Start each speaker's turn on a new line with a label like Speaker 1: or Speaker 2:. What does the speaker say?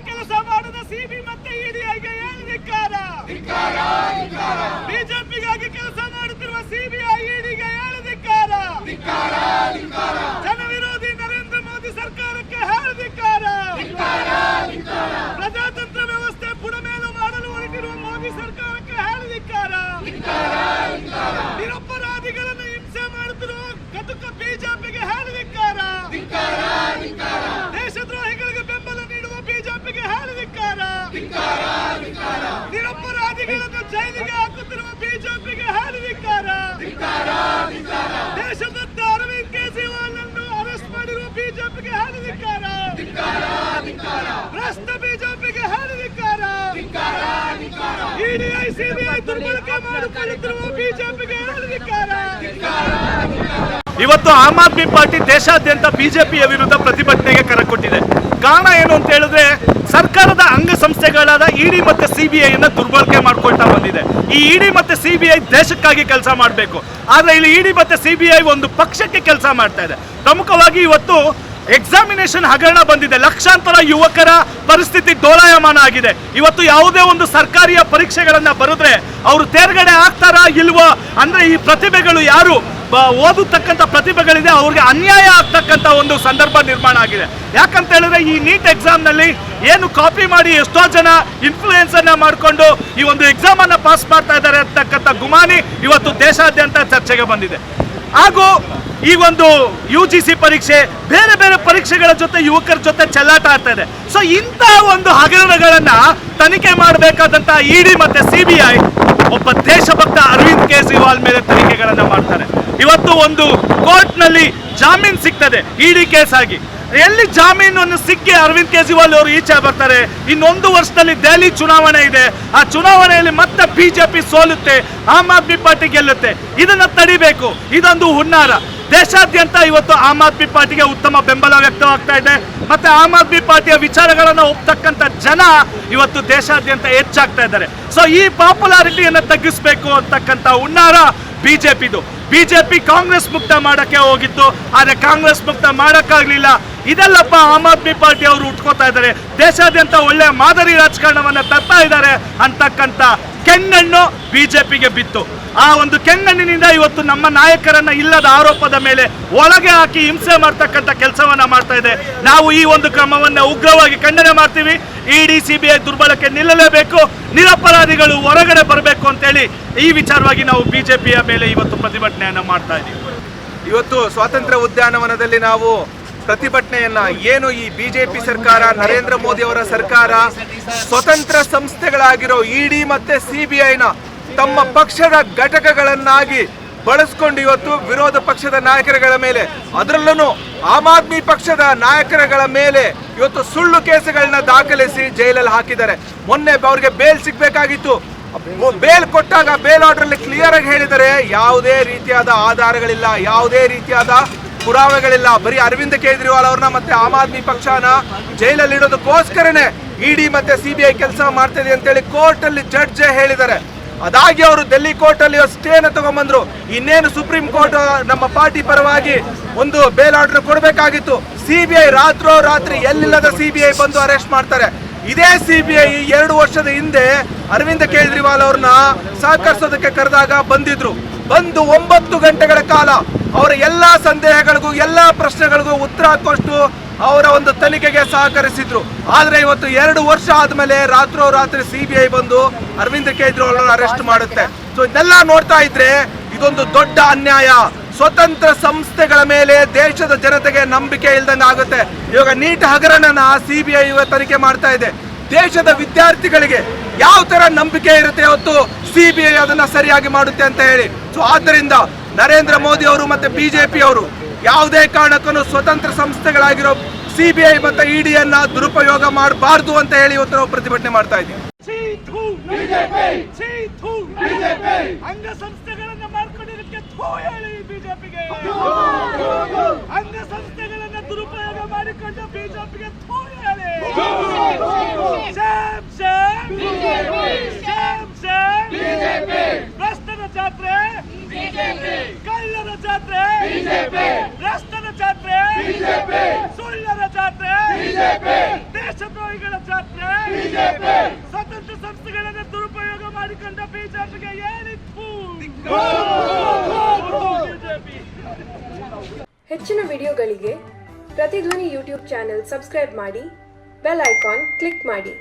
Speaker 1: ಕೆಲಸ ಮಾಡದ ಸಿಬಿ ಮತ್ತೆ ಇಡಿಐಗೆ ಧಿಕ್ಕಾರ? ಬಿಜೆಪಿಗಾಗಿ ಕೆಲಸ ಮಾಡುತ್ತಿರುವ ಸಿಬಿಐ ಇಡಿಗೆ ಧಿಕ್ಕಾರ? ಜನ ವಿರೋಧಿ ನರೇಂದ್ರ ಮೋದಿ ಸರ್ಕಾರಕ್ಕೆ ಹೇಳಿಧಿಕಾರ ಇಡಿಐ ಸಿಬಿಐ ದುರ್ಬಳಕೆ ಮಾಡಿಕೊಳ್ಳುತ್ತಿರುವ ಬಿಜೆಪಿಗೆ ಹೇಳಿಧಿಕಾರ
Speaker 2: ಇವತ್ತು ಆಮ್ ಆದ್ಮಿ ಪಾರ್ಟಿ ದೇಶಾದ್ಯಂತ ಬಿಜೆಪಿಯ ವಿರುದ್ಧ ಪ್ರತಿಭಟನೆಗೆ ಕರೆ ಕೊಟ್ಟಿದೆ. ಕಾರಣ ಏನು ಅಂತ ಹೇಳಿದ್ರೆ ಸರ್ಕಾರದ ಅಂಗಸಂಸ್ಥೆಗಳಾದ ಇಡಿ ಮತ್ತೆ ಸಿಬಿಐ ನ ದುರ್ಬಳಕೆ ಮಾಡ್ಕೊಳ್ತಾ ಬಂದಿದೆ. ಈ ಇಡಿ ಮತ್ತೆ ಸಿಬಿಐ ದೇಶಕ್ಕಾಗಿ ಕೆಲಸ ಮಾಡಬೇಕು. ಆದ್ರೆ ಇಲ್ಲಿ ಇಡಿ ಮತ್ತೆ ಸಿಬಿಐ ಒಂದು ಪಕ್ಷಕ್ಕೆ ಕೆಲಸ ಮಾಡ್ತಾ ಇದೆ. ಪ್ರಮುಖವಾಗಿ ಇವತ್ತು ಎಕ್ಸಾಮಿನೇಷನ್ ಹಗರಣ ಬಂದಿದೆ. ಲಕ್ಷಾಂತರ ಯುವಕರ ಪರಿಸ್ಥಿತಿ ಡೋಲಾಯಮಾನ ಆಗಿದೆ. ಇವತ್ತು ಯಾವುದೇ ಒಂದು ಸರ್ಕಾರಿಯ ಪರೀಕ್ಷೆಗಳನ್ನ ಬರೆದ್ರೆ ಅವರು ತೇರ್ಗಡೆ ಆಗ್ತಾರಾ ಇಲ್ವೋ? ಅಂದ್ರೆ ಈ ಪ್ರತಿಭೆಗಳು ಯಾರು? ಬ- ಓದತಕ್ಕಂಥ ಪ್ರತಿಭೆಗಳಿದೆ, ಅವ್ರಿಗೆ ಅನ್ಯಾಯ ಆಗ್ತಕ್ಕಂಥ ಒಂದು ಸಂದರ್ಭ ನಿರ್ಮಾಣ ಆಗಿದೆ. ಯಾಕಂತ ಹೇಳಿದ್ರೆ ಈ ನೀಟ್ ಎಕ್ಸಾಮ್ನಲ್ಲಿ ಏನು ಕಾಪಿ ಮಾಡಿ ಎಷ್ಟೋ ಜನ ಇನ್ಫ್ಲೂಯೆನ್ಸ್ ಅನ್ನ ಮಾಡಿಕೊಂಡು ಈ ಒಂದು ಎಕ್ಸಾಮ್ ಅನ್ನ ಪಾಸ್ ಮಾಡ್ತಾ ಇದ್ದಾರೆ ಅಂತಕ್ಕಂಥ ಗುಮಾನಿ ಇವತ್ತು ದೇಶಾದ್ಯಂತ ಚರ್ಚೆಗೆ ಬಂದಿದೆ. ಹಾಗೂ ಈ ಒಂದು ಯು ಜಿ ಸಿ ಪರೀಕ್ಷೆ, ಬೇರೆ ಬೇರೆ ಪರೀಕ್ಷೆಗಳ ಜೊತೆ ಯುವಕರ ಜೊತೆ ಚೆಲ್ಲಾಟ ಆಗ್ತಾ ಇದೆ. ಸೊ ಇಂತಹ ಒಂದು ಹಗರಣಗಳನ್ನ ತನಿಖೆ ಮಾಡಬೇಕಾದಂತ ಇಡಿ ಮತ್ತೆ ಸಿಬಿಐ ಒಬ್ಬ ದೇಶಭಕ್ತ ಅರವಿಂದ್ ಕೇಜ್ರಿವಾಲ್ ಮೇಲೆ ತನಿಖೆಗಳನ್ನ ಮಾಡ್ತಾರೆ. ಇವತ್ತು ಒಂದು ಕೋರ್ಟ್ನಲ್ಲಿ ಜಾಮೀನು ಸಿಗ್ತದೆ, ಇಡಿ ಕೇಸ್ ಆಗಿ. ಎಲ್ಲಿ ಜಾಮೀನನ್ನು ಸಿಕ್ಕಿ ಅರವಿಂದ್ ಕೇಜ್ರಿವಾಲ್ ಅವರು ಈಚೆ ಬರ್ತಾರೆ? ಇನ್ನೊಂದು ವರ್ಷದಲ್ಲಿ ದೆಹಲಿ ಚುನಾವಣೆ ಇದೆ. ಆ ಚುನಾವಣೆಯಲ್ಲಿ ಮತ್ತೆ ಬಿಜೆಪಿ ಸೋಲುತ್ತೆ, ಆಮ್ ಆದ್ಮಿ ಪಾರ್ಟಿ ಗೆಲ್ಲುತ್ತೆ. ಇದನ್ನ ತಡಿಬೇಕು. ಇದೊಂದು ಹುನ್ನಾರ. ದೇಶಾದ್ಯಂತ ಇವತ್ತು ಆಮ್ ಆದ್ಮಿ ಪಾರ್ಟಿಗೆ ಉತ್ತಮ ಬೆಂಬಲ ವ್ಯಕ್ತವಾಗ್ತಾ ಇದೆ. ಮತ್ತೆ ಆಮ್ ಆದ್ಮಿ ಪಾರ್ಟಿಯ ವಿಚಾರಗಳನ್ನು ಒಪ್ತಕ್ಕಂಥ ಜನ ಇವತ್ತು ದೇಶಾದ್ಯಂತ ಹೆಚ್ಚಾಗ್ತಾ ಇದ್ದಾರೆ. ಸೊ ಈ ಪಾಪ್ಯುಲಾರಿಟಿಯನ್ನು ತಗ್ಗಿಸ್ಬೇಕು ಅಂತಕ್ಕಂಥ ಹುನ್ನಾರ ಬಿಜೆಪಿದು. ಬಿಜೆಪಿ ಕಾಂಗ್ರೆಸ್ ಮುಕ್ತ ಮಾಡಕ್ಕೆ ಹೋಗಿತ್ತು, ಆದ್ರೆ ಕಾಂಗ್ರೆಸ್ ಮುಕ್ತ ಮಾಡಕ್ಕಾಗ್ಲಿಲ್ಲ. ಇದೆಲ್ಲಪ್ಪ ಆಮ್ ಆದ್ಮಿ ಪಾರ್ಟಿ ಅವರು ಉಟ್ಕೋತಾ ಇದ್ದಾರೆ. ದೇಶಾದ್ಯಂತ ಒಳ್ಳೆ ಮಾದರಿ ರಾಜಕಾರಣವನ್ನ ತರ್ತಾ ಇದ್ದಾರೆ ಅಂತಕ್ಕಂಥ ಕೆಣ್ಣಣ್ಣು ಬಿಜೆಪಿಗೆ ಬಿತ್ತು. ಆ ಒಂದು ಕೆಂಗಣ್ಣಿನಿಂದ ಇವತ್ತು ನಮ್ಮ ನಾಯಕರನ್ನ ಇಲ್ಲದ ಆರೋಪದ ಮೇಲೆ ಒಳಗೆ ಹಾಕಿ ಹಿಂಸೆ ಮಾಡ್ತಕ್ಕಂಥ ಕೆಲಸವನ್ನ ಮಾಡ್ತಾ ಇದೆ. ನಾವು ಈ ಒಂದು ಕ್ರಮವನ್ನ ಉಗ್ರವಾಗಿ ಖಂಡನೆ ಮಾಡ್ತೀವಿ. ಇಡಿ, ಸಿಬಿಐ ದುರ್ಬಳಕೆ ನಿಲ್ಲಲೇಬೇಕು. ನಿರಪರಾಧಿಗಳು ಹೊರಗಡೆ ಬರಬೇಕು ಅಂತೇಳಿ ಈ ವಿಚಾರವಾಗಿ ನಾವು ಬಿಜೆಪಿಯ ಮೇಲೆ ಇವತ್ತು ಪ್ರತಿಭಟನೆಯನ್ನು ಮಾಡ್ತಾ ಇದ್ದೀವಿ.
Speaker 3: ಇವತ್ತು ಸ್ವಾತಂತ್ರ್ಯ ಉದ್ಯಾನವನದಲ್ಲಿ ನಾವು ಪ್ರತಿಭಟನೆಯನ್ನ ಏನು ಈ ಬಿಜೆಪಿ ಸರ್ಕಾರ, ನರೇಂದ್ರ ಮೋದಿ ಅವರ ಸರ್ಕಾರ, ಸ್ವತಂತ್ರ ಸಂಸ್ಥೆಗಳಾಗಿರೋ ಇಡಿ ಮತ್ತೆ ಸಿಬಿಐನ ತಮ್ಮ ಪಕ್ಷದ ಘಟಕಗಳನ್ನಾಗಿ ಬಳಸ್ಕೊಂಡು ಇವತ್ತು ವಿರೋಧ ಪಕ್ಷದ ನಾಯಕರುಗಳ ಮೇಲೆ, ಅದರಲ್ಲೂ ಆಮ್ ಆದ್ಮಿ ಪಕ್ಷದ ನಾಯಕರುಗಳ ಮೇಲೆ ಇವತ್ತು ಸುಳ್ಳು ಕೇಸುಗಳನ್ನ ದಾಖಲಿಸಿ ಜೈಲಲ್ಲಿ ಹಾಕಿದ್ದಾರೆ. ಮೊನ್ನೆ ಅವ್ರಿಗೆ ಬೇಲ್ ಸಿಗ್ಬೇಕಾಗಿತ್ತು. ಬೇಲ್ ಕೊಟ್ಟಾಗ ಬೇಲ್ ಆರ್ಡರ್ ಕ್ಲಿಯರ್ ಆಗಿ ಹೇಳಿದರೆ ಯಾವುದೇ ರೀತಿಯಾದ ಆಧಾರಗಳಿಲ್ಲ, ಯಾವುದೇ ರೀತಿಯಾದ ಪುರಾವೆಗಳಿಲ್ಲ. ಬರೀ ಅರವಿಂದ್ ಕೇಜ್ರಿವಾಲ್ ಅವ್ರನ್ನ ಮತ್ತೆ ಆಮ್ ಆದ್ಮಿ ಪಕ್ಷನ ಜೈಲಲ್ಲಿ ಇಡೋದಕ್ಕೋಸ್ಕರನೇ ಇಡಿ ಮತ್ತೆ ಸಿಬಿಐ ಕೆಲಸ ಮಾಡ್ತಿದೆ ಅಂತೇಳಿ ಕೋರ್ಟ್ ಅಲ್ಲಿ ಜಡ್ಜ್ ಹೇಳಿದ್ದಾರೆ. ಅದಾಗಿ ಅವರು ಡೆಲ್ಲಿ ಕೋರ್ಟ್ ಅಲ್ಲಿ ಸ್ಟೇನ ತಗೊಂಡ್ಬಂದ್ರು ಇನ್ನೇನು ಸುಪ್ರೀಂ ಕೋರ್ಟ್ ನಮ್ಮ ಪಾರ್ಟಿ ಪರವಾಗಿ ಒಂದು ಬೇಲ್ ಆರ್ಡರ್ ಕೊಡಬೇಕಾಗಿತ್ತು. ಸಿಬಿಐ ರಾತ್ರೋ ರಾತ್ರಿ ಎಲ್ಲಿಲ್ಲದ ಸಿಬಿಐ ಬಂದು ಅರೆಸ್ಟ್ ಮಾಡ್ತಾರೆ. ಇದೇ ಸಿಬಿಐ ಎರಡು ವರ್ಷದ ಹಿಂದೆ ಅರವಿಂದ ಕೇಜ್ರಿವಾಲ್ ಅವ್ರನ್ನ ಸಹಕರಿಸೋದಕ್ಕೆ ಕರೆದಾಗ ಬಂದಿದ್ರು. ಬಂದು ಒಂಬತ್ತು ಗಂಟೆಗಳ ಕಾಲ ಅವರ ಎಲ್ಲ ಸಂದೇಹಗಳಿಗೂ, ಎಲ್ಲ ಪ್ರಶ್ನೆಗಳಿಗೂ ಉತ್ತರ ಹಾಕೋಷ್ಟು ಅವರ ಒಂದು ತನಿಖೆಗೆ ಸಹಕರಿಸಿದ್ರು. ಆದ್ರೆ ಇವತ್ತು ಎರಡು ವರ್ಷ ಆದ್ಮೇಲೆ ರಾತ್ರೋ ರಾತ್ರಿ ಐ ಬಂದು ಅರವಿಂದ್ ಕೇಜ್ರಿವಾಲ್ ಅರೆಸ್ಟ್ ಮಾಡುತ್ತೆ. ಸೊ ಇದೆಲ್ಲ ನೋಡ್ತಾ ಇದ್ರೆ ಇದೊಂದು ದೊಡ್ಡ ಅನ್ಯಾಯ. ಸ್ವತಂತ್ರ ಸಂಸ್ಥೆಗಳ ಮೇಲೆ ದೇಶದ ಜನತೆಗೆ ನಂಬಿಕೆ ಇಲ್ದಂಗೆ ಆಗುತ್ತೆ. ಇವಾಗ ನೀಟ್ ಹಗರಣನ ಸಿ ಬಿ ಐ ತನಿಖೆ ಮಾಡ್ತಾ ಇದೆ. ದೇಶದ ವಿದ್ಯಾರ್ಥಿಗಳಿಗೆ ಯಾವ ತರ ನಂಬಿಕೆ ಇರುತ್ತೆ ಹೊತ್ತು ಐ ಅದನ್ನ ಸರಿಯಾಗಿ ಮಾಡುತ್ತೆ ಅಂತ ಹೇಳಿ. ಸೊ ಆದ್ದರಿಂದ ನರೇಂದ್ರ ಮೋದಿ ಅವರು ಮತ್ತೆ ಬಿಜೆಪಿ ಅವರು ಯಾವುದೇ ಕಾರಣಕ್ಕೂ ಸ್ವತಂತ್ರ ಸಂಸ್ಥೆಗಳಾಗಿರೋ ಸಿಬಿಐ ಮತ್ತೆ ಇಡಿಯನ್ನ ದುರುಪಯೋಗ ಮಾಡಬಾರ್ದು ಅಂತ ಹೇಳಿ ಇವತ್ತು ನಾವು ಪ್ರತಿಭಟನೆ ಮಾಡ್ತಾ ಇದ್ದೀವಿ.
Speaker 1: ಅಂಗಸಂಸ್ಥೆಗಳನ್ನ ಮಾಡ್ಕೊಂಡಿದ್ದಕ್ಕೆ ಥೂ ಹೇಳಿ ಬಿಜೆಪಿಗೆ! ಅಂಗಸಂಸ್ಥೆಗಳನ್ನ ದುರುಪಯೋಗ ಮಾಡಿಕೊಂಡ ಬಿಜೆಪಿಗೆ ಥೂ ಹೇಳಿ! BJP BJP. ಸ್ವತಂತ್ರ ಸಂಸ್ಥೆಗಳನ್ನು ದುರುಪಯೋಗ
Speaker 2: ಮಾಡಿಕೊಂಡ ಬಿಜೆಪಿಗೆ ಏನಿತ್ತು?
Speaker 4: ಹೆಚ್ಚಿನ ವಿಡಿಯೋಗಳಿಗೆ ಪ್ರತಿಧ್ವನಿ ಯೂಟ್ಯೂಬ್ ಚಾನೆಲ್ ಸಬ್ಸ್ಕ್ರೈಬ್ ಮಾಡಿ ಬೆಲ್ ಐಕಾನ್ ಕ್ಲಿಕ್ ಮಾಡಿ.